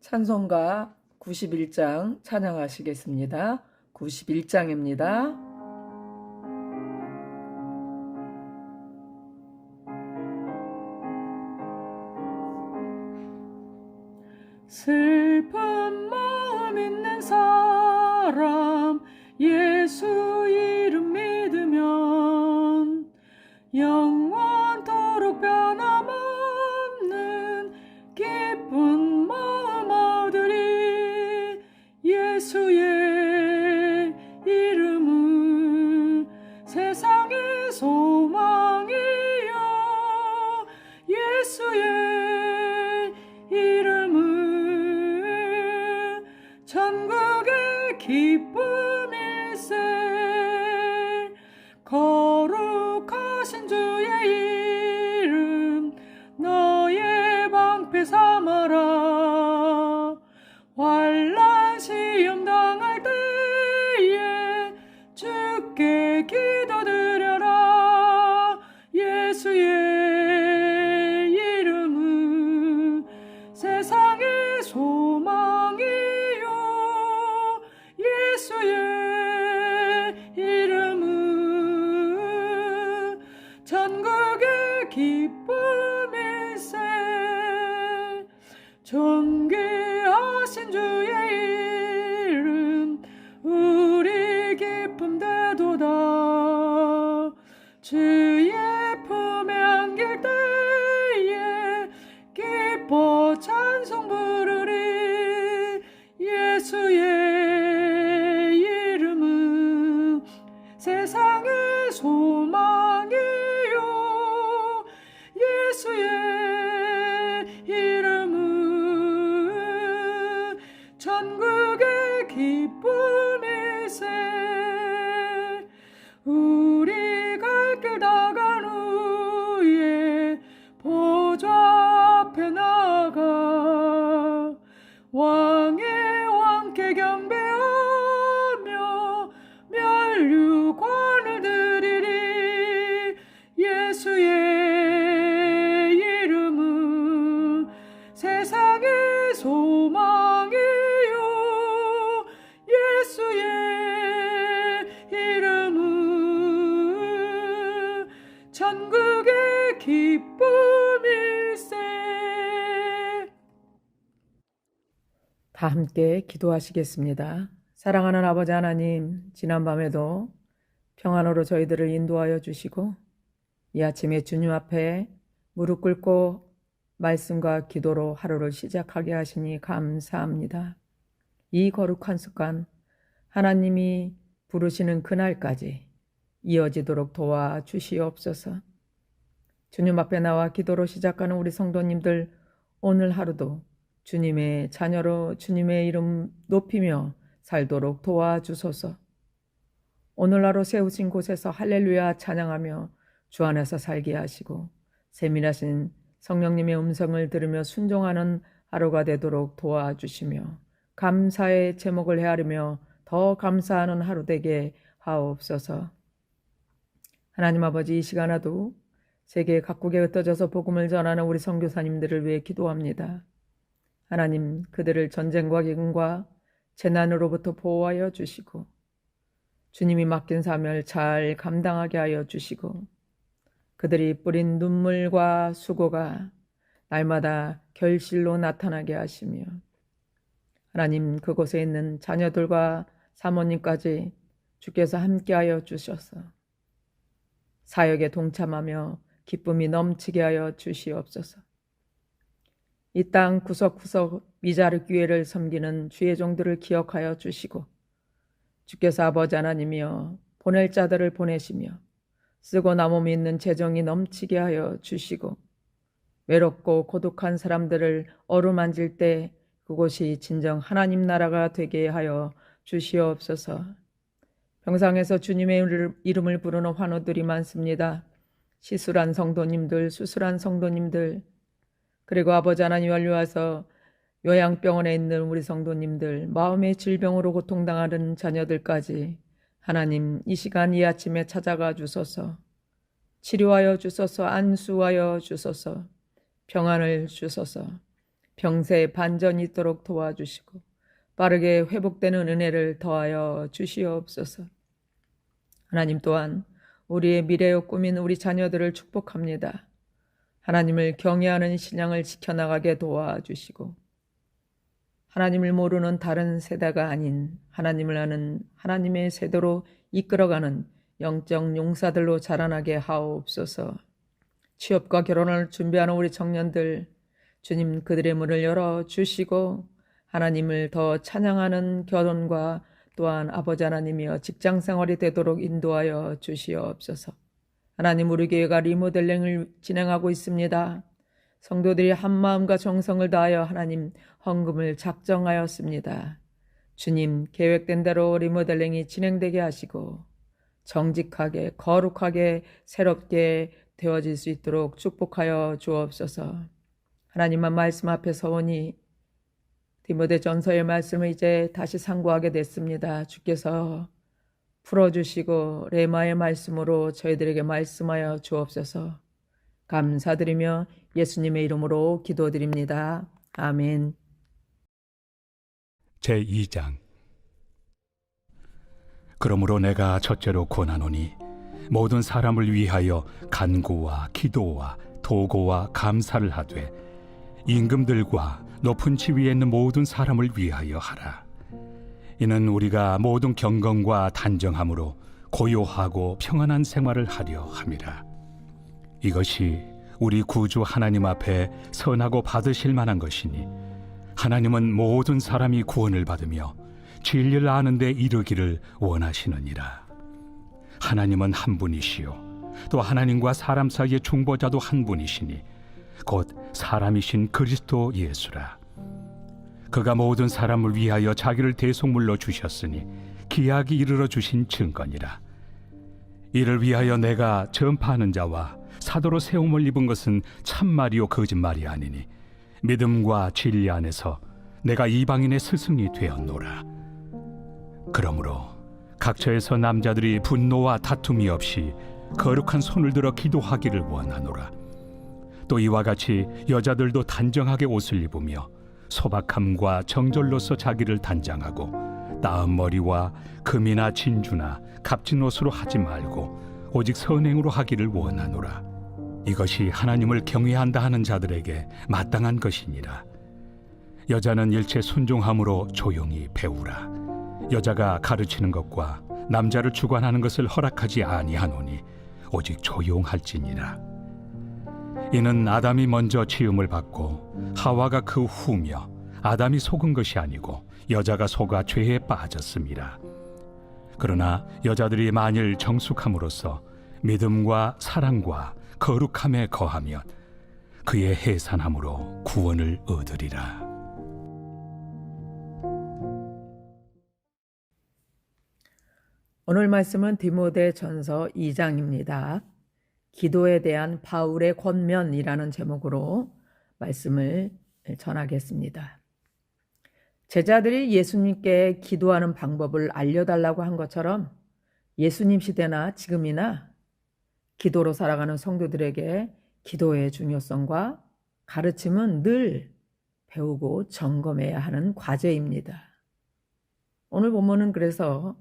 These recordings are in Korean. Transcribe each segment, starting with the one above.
찬송가 91장 찬양하시겠습니다. 91장입니다. 슬픈 마음 있는 사람 예수 기뻐 찬송 부 다 함께 기도하시겠습니다. 사랑하는 아버지 하나님, 지난밤에도 평안으로 저희들을 인도하여 주시고 이 아침에 주님 앞에 무릎 꿇고 말씀과 기도로 하루를 시작하게 하시니 감사합니다. 이 거룩한 습관 하나님이 부르시는 그날까지 이어지도록 도와 주시옵소서. 주님 앞에 나와 기도로 시작하는 우리 성도님들 오늘 하루도 주님의 자녀로 주님의 이름 높이며 살도록 도와주소서. 오늘 하루 세우신 곳에서 할렐루야 찬양하며 주 안에서 살게 하시고 세밀하신 성령님의 음성을 들으며 순종하는 하루가 되도록 도와주시며 감사의 제목을 헤아리며 더 감사하는 하루 되게 하옵소서. 하나님 아버지 이 시간에도 세계 각국에 흩어져서 복음을 전하는 우리 선교사님들을 위해 기도합니다. 하나님 그들을 전쟁과 기근과 재난으로부터 보호하여 주시고 주님이 맡긴 사명을 잘 감당하게 하여 주시고 그들이 뿌린 눈물과 수고가 날마다 결실로 나타나게 하시며 하나님 그곳에 있는 자녀들과 사모님까지 주께서 함께하여 주셔서 사역에 동참하며 기쁨이 넘치게 하여 주시옵소서. 이 땅 구석구석 미자르 교회를 섬기는 주의 종들을 기억하여 주시고 주께서 아버지 하나님이여 보낼 자들을 보내시며 쓰고 남음이 있는 재정이 넘치게 하여 주시고 외롭고 고독한 사람들을 어루만질 때 그곳이 진정 하나님 나라가 되게 하여 주시옵소서. 병상에서 주님의 이름을 부르는 환우들이 많습니다. 시술한 성도님들, 수술한 성도님들, 그리고 아버지 하나님 완료와서 요양병원에 있는 우리 성도님들, 마음의 질병으로 고통당하는 자녀들까지 하나님 이 시간 이 아침에 찾아가 주소서, 치료하여 주소서, 안수하여 주소서, 평안을 주소서, 병세 반전이 있도록 도와주시고, 빠르게 회복되는 은혜를 더하여 주시옵소서. 하나님 또한 우리의 미래의 꿈인 우리 자녀들을 축복합니다. 하나님을 경외하는 신앙을 지켜나가게 도와주시고, 하나님을 모르는 다른 세대가 아닌 하나님을 아는 하나님의 세대로 이끌어가는 영적 용사들로 자라나게 하옵소서. 취업과 결혼을 준비하는 우리 청년들, 주님 그들의 문을 열어 주시고, 하나님을 더 찬양하는 결혼과 또한 아버지 하나님이여 직장 생활이 되도록 인도하여 주시옵소서. 하나님 우리 교회가 리모델링을 진행하고 있습니다. 성도들이 한 마음과 정성을 다하여 하나님 헌금을 작정하였습니다. 주님 계획된 대로 리모델링이 진행되게 하시고 정직하게 거룩하게 새롭게 되어질 수 있도록 축복하여 주옵소서. 하나님만 말씀 앞에 서오니 디모데 전서의 말씀을 이제 다시 상고하게 됐습니다. 주께서 풀어주시고 레마의 말씀으로 저희들에게 말씀하여 주옵소서. 감사드리며 예수님의 이름으로 기도드립니다. 아멘. 제2장 그러므로 내가 첫째로 권하노니 모든 사람을 위하여 간구와 기도와 도고와 감사를 하되 임금들과 높은 지위에 있는 모든 사람을 위하여 하라. 이는 우리가 모든 경건과 단정함으로 고요하고 평안한 생활을 하려 함이라. 이것이 우리 구주 하나님 앞에 선하고 받으실 만한 것이니 하나님은 모든 사람이 구원을 받으며 진리를 아는 데 이르기를 원하시느니라. 하나님은 한 분이시요 또 하나님과 사람 사이의 중보자도 한 분이시니 곧 사람이신 그리스도 예수라. 그가 모든 사람을 위하여 자기를 대속물로 주셨으니 기약이 이르러 주신 증거니라. 이를 위하여 내가 전파하는 자와 사도로 세움을 입은 것은 참말이요 거짓말이 아니니 믿음과 진리 안에서 내가 이방인의 스승이 되었노라. 그러므로 각처에서 남자들이 분노와 다툼이 없이 거룩한 손을 들어 기도하기를 원하노라. 또 이와 같이 여자들도 단정하게 옷을 입으며 소박함과 정절로서 자기를 단장하고 나은 머리와 금이나 진주나 값진 옷으로 하지 말고 오직 선행으로 하기를 원하노라. 이것이 하나님을 경외한다 하는 자들에게 마땅한 것이니라. 여자는 일체 순종함으로 조용히 배우라. 여자가 가르치는 것과 남자를 주관하는 것을 허락하지 아니하노니 오직 조용할지니라. 이는 아담이 먼저 지음을 받고 하와가 그 후며 아담이 속은 것이 아니고 여자가 속아 죄에 빠졌습니다. 그러나 여자들이 만일 정숙함으로써 믿음과 사랑과 거룩함에 거하면 그의 해산함으로 구원을 얻으리라. 오늘 말씀은 디모데 전서 2장입니다. 기도에 대한 바울의 권면이라는 제목으로 말씀을 전하겠습니다. 제자들이 예수님께 기도하는 방법을 알려달라고 한 것처럼 예수님 시대나 지금이나 기도로 살아가는 성도들에게 기도의 중요성과 가르침은 늘 배우고 점검해야 하는 과제입니다. 오늘 본문은 그래서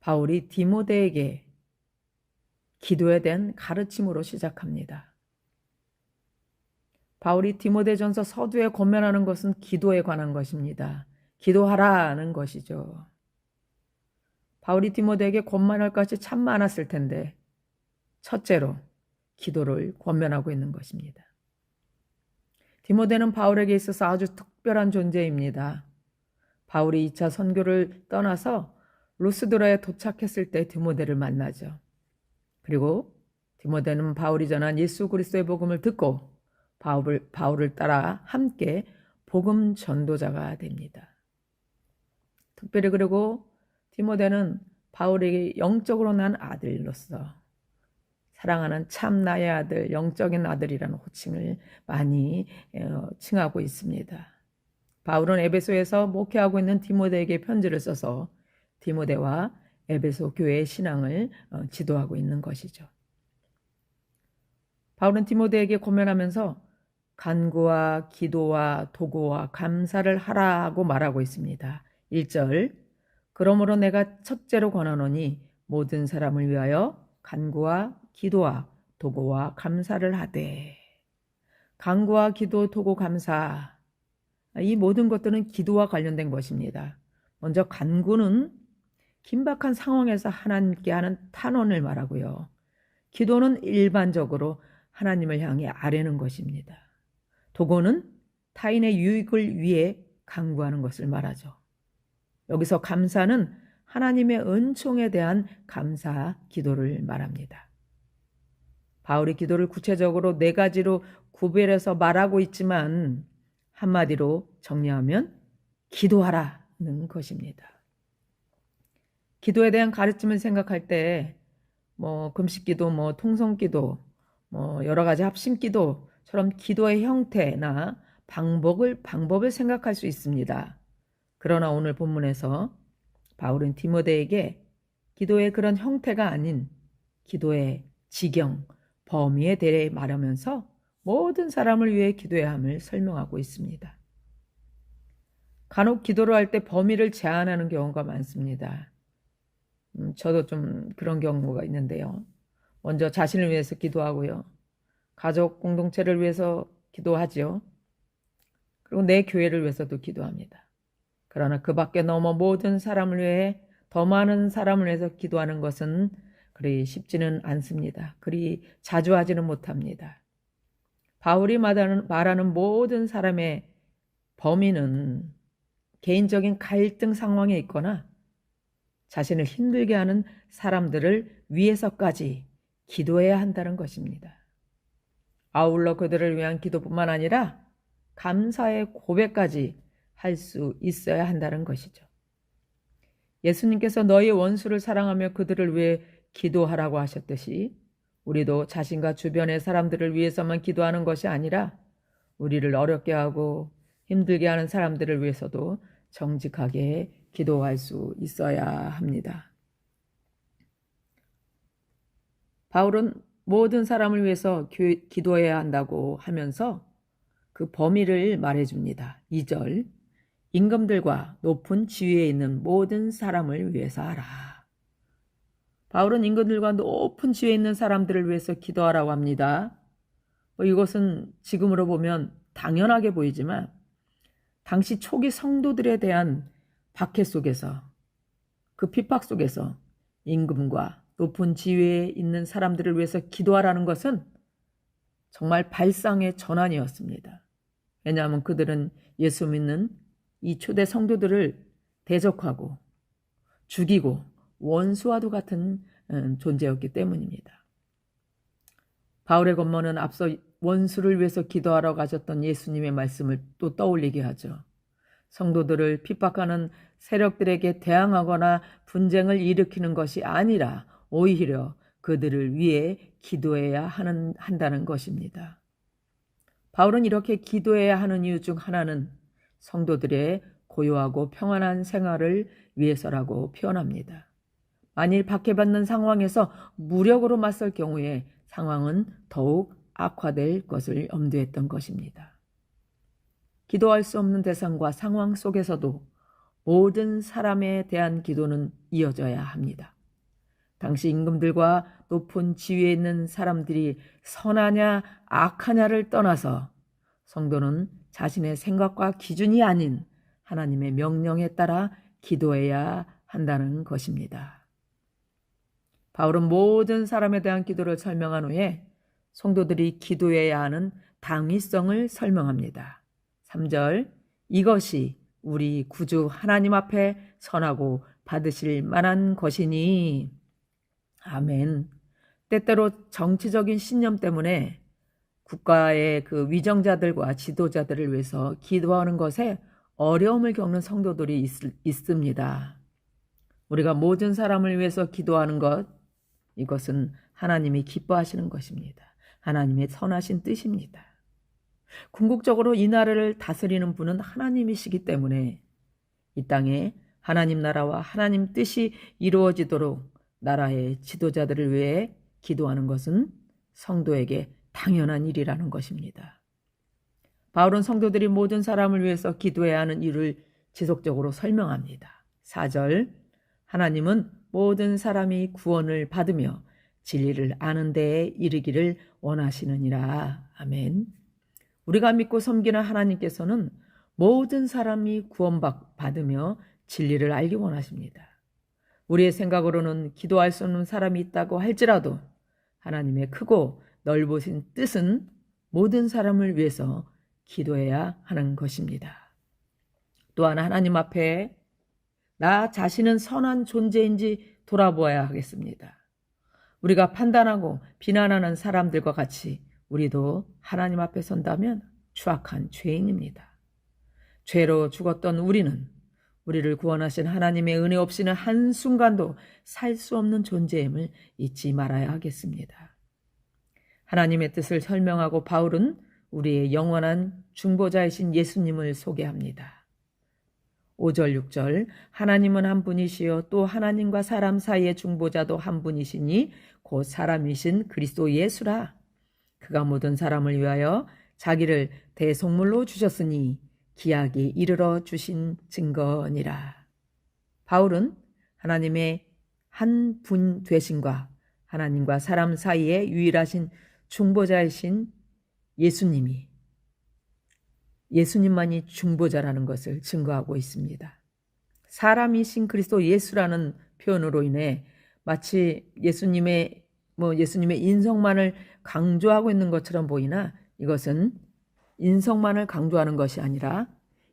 바울이 디모데에게 기도에 대한 가르침으로 시작합니다. 바울이 디모데전서 서두에 권면하는 것은 기도에 관한 것입니다. 기도하라는 것이죠. 바울이 디모데에게 권면할 것이 참 많았을 텐데 첫째로 기도를 권면하고 있는 것입니다. 디모데는 바울에게 있어서 아주 특별한 존재입니다. 바울이 2차 선교를 떠나서 루스드라에 도착했을 때 디모데를 만나죠. 그리고 디모데는 바울이 전한 예수 그리스도의 복음을 듣고 바울을, 바울을 따라 함께 복음 전도자가 됩니다. 특별히 그리고 디모데는 바울에게 영적으로 난 아들로서 사랑하는 참 나의 아들, 영적인 아들이라는 호칭을 많이 어, 칭하고 있습니다. 바울은 에베소에서 목회하고 있는 디모데에게 편지를 써서 디모데와 에베소 교회의 신앙을 어, 지도하고 있는 것이죠. 바울은 디모데에게 고면하면서 간구와 기도와 도구와 감사를 하라고 말하고 있습니다. 1절 그러므로 내가 첫째로 권하노니 모든 사람을 위하여 간구와 기도와 도구와 감사를 하되 간구와 기도, 도구, 감사 이 모든 것들은 기도와 관련된 것입니다. 먼저 간구는 긴박한 상황에서 하나님께 하는 탄원을 말하고요. 기도는 일반적으로 하나님을 향해 아뢰는 것입니다. 도구는 타인의 유익을 위해 강구하는 것을 말하죠. 여기서 감사는 하나님의 은총에 대한 감사 기도를 말합니다. 바울이 기도를 구체적으로 네 가지로 구별해서 말하고 있지만 한마디로 정리하면 기도하라는 것입니다. 기도에 대한 가르침을 생각할 때 뭐 금식기도, 뭐 통성기도, 뭐 여러 가지 합심기도처럼 기도의 형태나 방법을 방법을 생각할 수 있습니다. 그러나 오늘 본문에서 바울은 디모데에게 기도의 그런 형태가 아닌 기도의 지경, 범위에 대해 말하면서 모든 사람을 위해 기도해야 함을 설명하고 있습니다. 간혹 기도를 할 때 범위를 제한하는 경우가 많습니다. 음, 저도 좀 그런 경우가 있는데요. 먼저 자신을 위해서 기도하고요. 가족 공동체를 위해서 기도하지요. 그리고 내 교회를 위해서도 기도합니다. 그러나 그 밖에 넘어 모든 사람을 위해 더 많은 사람을 위해서 기도하는 것은 그리 쉽지는 않습니다. 그리 자주 하지는 못합니다. 바울이 말하는, 말하는 모든 사람의 범위는 개인적인 갈등 상황에 있거나 자신을 힘들게 하는 사람들을 위해서까지 기도해야 한다는 것입니다. 아울러 그들을 위한 기도뿐만 아니라 감사의 고백까지 할 수 있어야 한다는 것이죠. 예수님께서 너희 원수를 사랑하며 그들을 위해 기도하라고 하셨듯이 우리도 자신과 주변의 사람들을 위해서만 기도하는 것이 아니라 우리를 어렵게 하고 힘들게 하는 사람들을 위해서도 정직하게 기도할 수 있어야 합니다. 바울은 모든 사람을 위해서 기도해야 한다고 하면서 그 범위를 말해줍니다. 2절 임금들과 높은 지위에 있는 모든 사람을 위해서 하라. 바울은 임금들과 높은 지위에 있는 사람들을 위해서 기도하라고 합니다. 뭐 이것은 지금으로 보면 당연하게 보이지만 당시 초기 성도들에 대한 박해 속에서 그 핍박 속에서 임금과 높은 지위에 있는 사람들을 위해서 기도하라는 것은 정말 발상의 전환이었습니다. 왜냐하면 그들은 예수 믿는 이 초대 성도들을 대적하고 죽이고 원수와도 같은 음, 존재였기 때문입니다. 바울의 권모는 앞서 원수를 위해서 기도하러 가셨던 예수님의 말씀을 또 떠올리게 하죠. 성도들을 핍박하는 세력들에게 대항하거나 분쟁을 일으키는 것이 아니라 오히려 그들을 위해 기도해야 하는, 한다는 것입니다. 바울은 이렇게 기도해야 하는 이유 중 하나는 성도들의 고요하고 평안한 생활을 위해서라고 표현합니다. 만일 박해받는 상황에서 무력으로 맞설 경우에 상황은 더욱 악화될 것을 염두했던 것입니다. 기도할 수 없는 대상과 상황 속에서도 모든 사람에 대한 기도는 이어져야 합니다. 당시 임금들과 높은 지위에 있는 사람들이 선하냐 악하냐를 떠나서 성도는 자신의 생각과 기준이 아닌 하나님의 명령에 따라 기도해야 한다는 것입니다. 바울은 모든 사람에 대한 기도를 설명한 후에 성도들이 기도해야 하는 당위성을 설명합니다. 3절 이것이 우리 구주 하나님 앞에 선하고 받으실 만한 것이니 아멘. 때때로 정치적인 신념 때문에 국가의 그 위정자들과 지도자들을 위해서 기도하는 것에 어려움을 겪는 성도들이 있, 있습니다. 우리가 모든 사람을 위해서 기도하는 것, 이것은 하나님이 기뻐하시는 것입니다. 하나님의 선하신 뜻입니다. 궁극적으로 이 나라를 다스리는 분은 하나님이시기 때문에 이 땅에 하나님 나라와 하나님 뜻이 이루어지도록 나라의 지도자들을 위해 기도하는 것은 성도에게 당연한 일이라는 것입니다. 바울은 성도들이 모든 사람을 위해서 기도해야 하는 이유를 지속적으로 설명합니다. 4절 하나님은 모든 사람이 구원을 받으며 진리를 아는 데에 이르기를 원하시느니라. 아멘. 우리가 믿고 섬기는 하나님께서는 모든 사람이 구원받으며 진리를 알기 원하십니다. 우리의 생각으로는 기도할 수 없는 사람이 있다고 할지라도 하나님의 크고 넓으신 뜻은 모든 사람을 위해서 기도해야 하는 것입니다. 또한 하나님 앞에 나 자신은 선한 존재인지 돌아보아야 하겠습니다. 우리가 판단하고 비난하는 사람들과 같이 우리도 하나님 앞에 선다면 추악한 죄인입니다. 죄로 죽었던 우리는 우리를 구원하신 하나님의 은혜 없이는 한순간도 살 수 없는 존재임을 잊지 말아야 하겠습니다. 하나님의 뜻을 설명하고 바울은 우리의 영원한 중보자이신 예수님을 소개합니다. 5절, 6절 하나님은 한 분이시요 또 하나님과 사람 사이의 중보자도 한 분이시니 곧 사람이신 그리스도 예수라. 그가 모든 사람을 위하여 자기를 대속물로 주셨으니 기약이 이르러 주신 증거니라. 바울은 하나님의 한 분 되신과 하나님과 사람 사이에 유일하신 중보자이신 예수님이 예수님만이 중보자라는 것을 증거하고 있습니다. 사람이신 그리스도 예수라는 표현으로 인해 마치 예수님의 뭐 예수님의 인성만을 강조하고 있는 것처럼 보이나 이것은 인성만을 강조하는 것이 아니라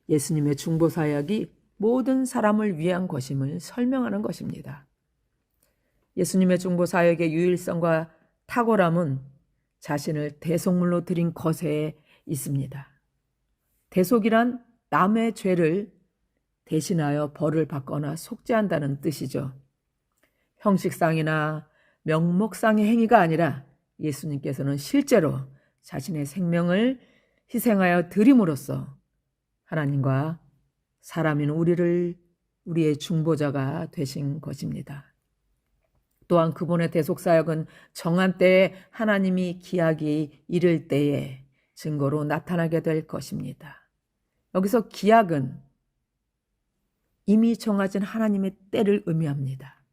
예수님의 중보 사역이 모든 사람을 위한 것임을 설명하는 것입니다. 예수님의 중보 사역의 유일성과 탁월함은 자신을 대속물로 드린 것에 있습니다. 대속이란 남의 죄를 대신하여 벌을 받거나 속죄한다는 뜻이죠. 형식상이나 명목상의 행위가 아니라 예수님께서는 실제로 자신의 생명을 희생하여 드림으로써 하나님과 사람인 우리를 우리의 중보자가 되신 것입니다. 또한 그분의 대속사역은 정한 때에 하나님이 기약이 이를 때에 증거로 나타나게 될 것입니다. 여기서 기약은 이미 정해진 하나님의 때를 의미합니다.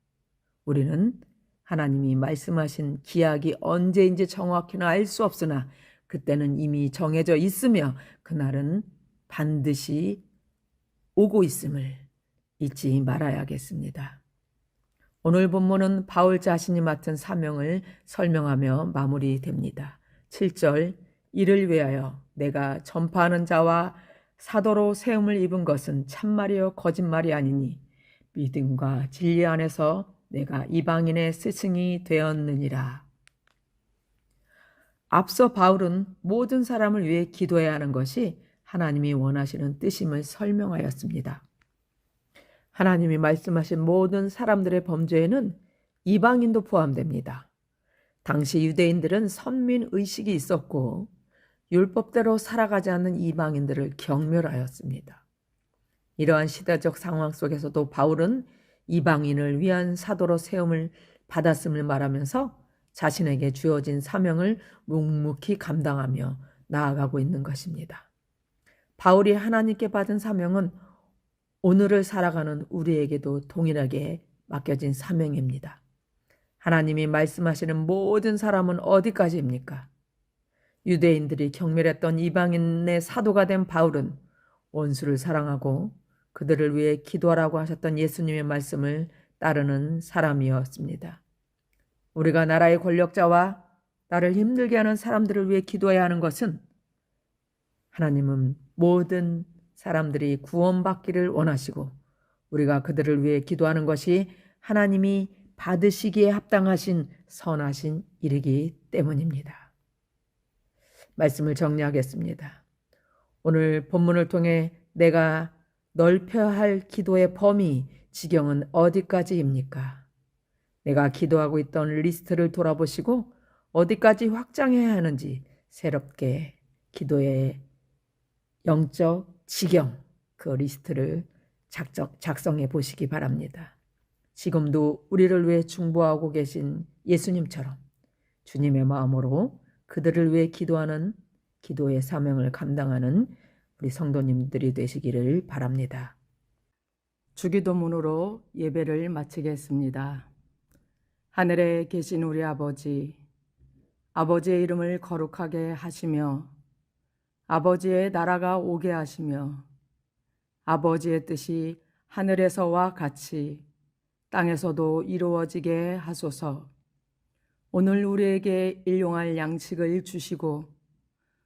우리는 하나님이 말씀하신 기약이 언제인지 정확히는 알 수 없으나 그때는 이미 정해져 있으며 그날은 반드시 오고 있음을 잊지 말아야겠습니다. 오늘 본문은 바울 자신이 맡은 사명을 설명하며 마무리됩니다. 7절 이를 위하여 내가 전파하는 자와 사도로 세움을 입은 것은 참말이요 거짓말이 아니니 믿음과 진리 안에서 내가 이방인의 스승이 되었느니라. 앞서 바울은 모든 사람을 위해 기도해야 하는 것이 하나님이 원하시는 뜻임을 설명하였습니다. 하나님이 말씀하신 모든 사람들의 범죄에는 이방인도 포함됩니다. 당시 유대인들은 선민 의식이 있었고 율법대로 살아가지 않는 이방인들을 경멸하였습니다. 이러한 시대적 상황 속에서도 바울은 이방인을 위한 사도로 세움을 받았음을 말하면서 자신에게 주어진 사명을 묵묵히 감당하며 나아가고 있는 것입니다. 바울이 하나님께 받은 사명은 오늘을 살아가는 우리에게도 동일하게 맡겨진 사명입니다. 하나님이 말씀하시는 모든 사람은 어디까지입니까? 유대인들이 경멸했던 이방인의 사도가 된 바울은 원수를 사랑하고 그들을 위해 기도하라고 하셨던 예수님의 말씀을 따르는 사람이었습니다. 우리가 나라의 권력자와 나를 힘들게 하는 사람들을 위해 기도해야 하는 것은 하나님은 모든 사람들이 구원받기를 원하시고 우리가 그들을 위해 기도하는 것이 하나님이 받으시기에 합당하신 선하신 일이기 때문입니다. 말씀을 정리하겠습니다. 오늘 본문을 통해 내가 넓혀야 할 기도의 범위, 지경은 어디까지입니까? 내가 기도하고 있던 리스트를 돌아보시고 어디까지 확장해야 하는지 새롭게 기도의 영적 지경 그 리스트를 작적, 작성해 보시기 바랍니다. 지금도 우리를 위해 중보하고 계신 예수님처럼 주님의 마음으로 그들을 위해 기도하는 기도의 사명을 감당하는 우리 성도님들이 되시기를 바랍니다. 주기도문으로 예배를 마치겠습니다. 하늘에 계신 우리 아버지, 아버지의 이름을 거룩하게 하시며, 아버지의 나라가 오게 하시며, 아버지의 뜻이 하늘에서와 같이 땅에서도 이루어지게 하소서. 오늘 우리에게 일용할 양식을 주시고,